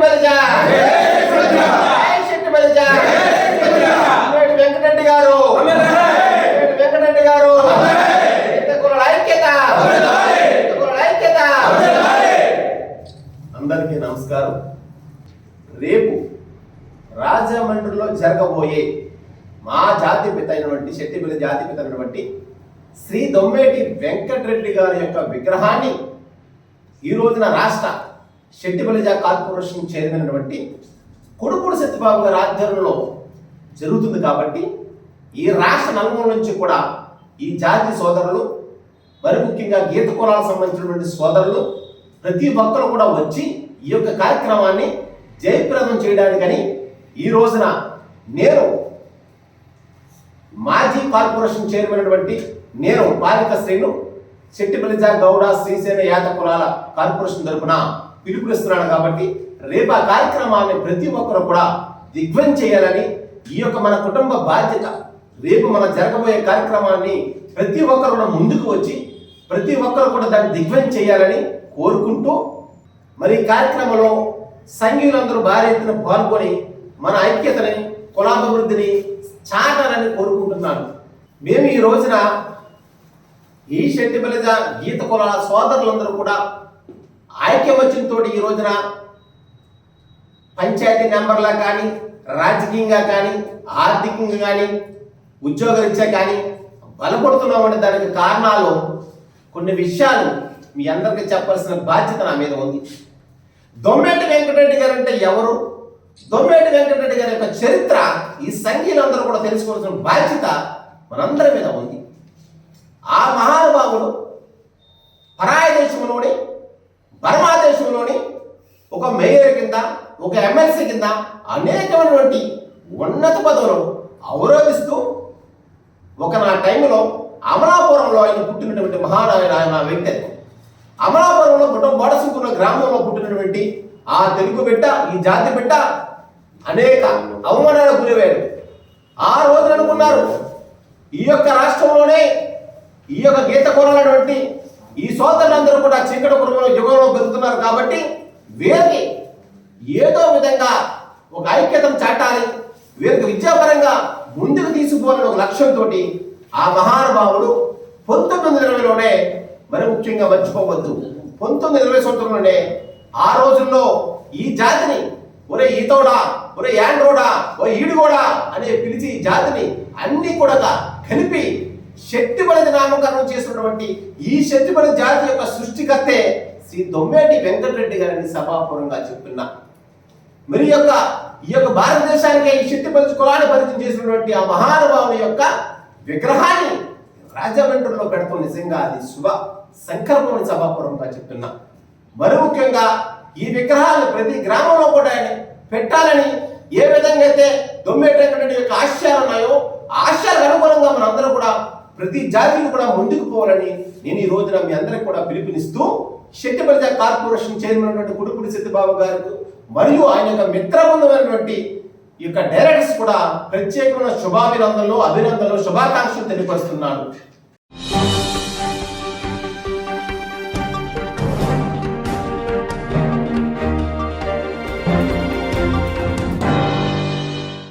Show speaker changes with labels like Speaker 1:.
Speaker 1: బలిజా ఐక్యత అందరికీ నమస్కారం. రేపు రాజమండ్రిలో జరగబోయే మా జాతి పిత అయినటువంటి శెట్టిపల్లి జాతి పిత అయినటువంటి శ్రీ దొమ్మేటి వెంకటరెడ్డి గారి యొక్క విగ్రహాన్ని ఈ రోజున రాష్ట్ర శెట్టిపల్లి జా కార్పొరేషన్ చైర్మన్ అటువంటి కొడుకుడు సత్యబాబు గారి ఆధ్వర్యంలో జరుగుతుంది కాబట్టి ఈ రాష్ట్ర నలుగురు నుంచి కూడా ఈ జాతి సోదరులు మరి ముఖ్యంగా గీత కులాలకు సంబంధించినటువంటి సోదరులు ప్రతి ఒక్కరు కూడా వచ్చి ఈ యొక్క కార్యక్రమాన్ని జయప్రదం చేయడానికని ఈ రోజున నేను మాజీ కార్పొరేషన్ చైర్మన్ అటువంటి నేను పాలిక శ్రీను శెట్టిపల్లిజా గౌడ శ్రీసేన యాత కులాల కార్పొరేషన్ తరపున పిలుపునిస్తున్నాడు కాబట్టి రేపు ఆ కార్యక్రమాన్ని ప్రతి ఒక్కరు కూడా దిగ్వం చేయాలని ఈ యొక్క మన కుటుంబ బాధ్యత. రేపు మన జరగబోయే కార్యక్రమాన్ని ప్రతి ఒక్కరు కూడా ముందుకు వచ్చి ప్రతి ఒక్కరు కూడా దాన్ని దిగ్వం చేయాలని కోరుకుంటూ మరి కార్యక్రమంలో సంఘీయులందరూ భారీ ఎత్తున పాల్గొని మన ఐక్యతని కులాభివృద్ధిని చాటాలని కోరుకుంటున్నాను. మేము ఈ రోజున ఈ శెట్టిపల్లిజ గీత కులాల సోదరులందరూ కూడా ఐక్యమత్యంతో ఈ రోజున పంచాయతీ నెంబర్లా కానీ రాజకీయంగా కానీ ఆర్థికంగా కానీ ఉద్యోగరీత్యా కానీ బలపడుతున్నామంటే దానికి కారణాలు కొన్ని విషయాలు మీ అందరికీ చెప్పాల్సిన బాధ్యత నా మీద ఉంది. దొమ్మేటి వెంకటరెడ్డి గారు అంటే ఎవరు? దొమ్మేటి వెంకటరెడ్డి గారి యొక్క చరిత్ర ఈ సంఘీయులందరూ కూడా తెలుసుకోవాల్సిన బాధ్యత మనందరి మీద ఉంది. ఆ మహానుభావుడు పరాయ దేశంలోని బర్మా దేశంలోని ఒక మేయర్ కింద ఒక ఎమ్మెల్సీ కింద అనేకమైనటువంటి ఉన్నత పదవులు అవరోధిస్తూ ఒక నా టైంలో అమలాపురంలో ఆయన పుట్టినటువంటి మహానాయన ఆయన వ్యక్తి అమలాపురంలో పుట్ట బోడసింకున్న గ్రామంలో పుట్టినటువంటి ఆ తెలుగు బిడ్డ ఈ జాతి బిడ్డ అనేక అవమానాలకు గురయ్యాడు. ఆ రోజున అనుకున్నారు ఈ యొక్క రాష్ట్రంలోనే ఈ యొక్క గీత కొనాలటువంటి ఈ సోదరులందరూ కూడా చీకటి కుటుంబంలో యుగంలో పెరుగుతున్నారు కాబట్టి వీరికి ఏదో విధంగా ఒక ఐక్యతను చాటాలి. వీరికి విద్యాపరంగా ముందుకు తీసుకుపోవాలని ఒక లక్ష్యంతో ఆ మహానుభావుడు పంతొమ్మిది వందల ఇరవైలోనే మరి ముఖ్యంగా మర్చిపోవద్దు. పంతొమ్మిది ఇరవై సంవత్సరంలోనే ఆ రోజుల్లో ఈ జాతిని ఒరే ఈతోడా ఒరే యాండ్రోడా ఓ ఈడుగోడా అనే పిలిచి ఈ జాతిని అన్ని కూడా కలిపి శక్తిపడి నామకరణం చేసినటువంటి ఈ శక్తిపడి జాతి యొక్క సృష్టికర్తే శ్రీ దొమ్మేటి వెంకటరెడ్డి గారిని సభాపూర్వంగా చెప్తున్నా. మరి యొక్క ఈ యొక్క భారతదేశానికి ఈ శక్తిపల్లి కులాన్ని పరిచయం చేసినటువంటి ఆ మహానుభావుని యొక్క విగ్రహాన్ని రాజమండ్రిలో పెడతాం నిజంగా అది శుభ సంకల్పం సభాపూర్వంగా చెప్తున్నా. మరి ముఖ్యంగా ఈ విగ్రహాలు ప్రతి గ్రామంలో కూడా పెట్టాలని ఏ విధంగా అయితే దొమ్మేటటువంటి యొక్క ఆశయాలు ఉన్నాయో ఆశయాలకు అనుగుణంగా మనందరం కూడా ప్రతి జాతిని కూడా ముందుకు పోవాలని నేను ఈ రోజున మీ అందరికి కూడా పిలుపునిస్తూ శెట్టిపల్లి కార్పొరేషన్ చైర్మన్ ఉన్నటువంటి కుడుపుడి సత్యబాబు గారు మరియు ఆయన యొక్క మిత్రబృందమైనటువంటి ఈ యొక్క డైరెక్టర్స్ కూడా ప్రత్యేకమైన శుభాభినందనలు అభినందనలు శుభాకాంక్షలు తెలియపరుస్తున్నాను.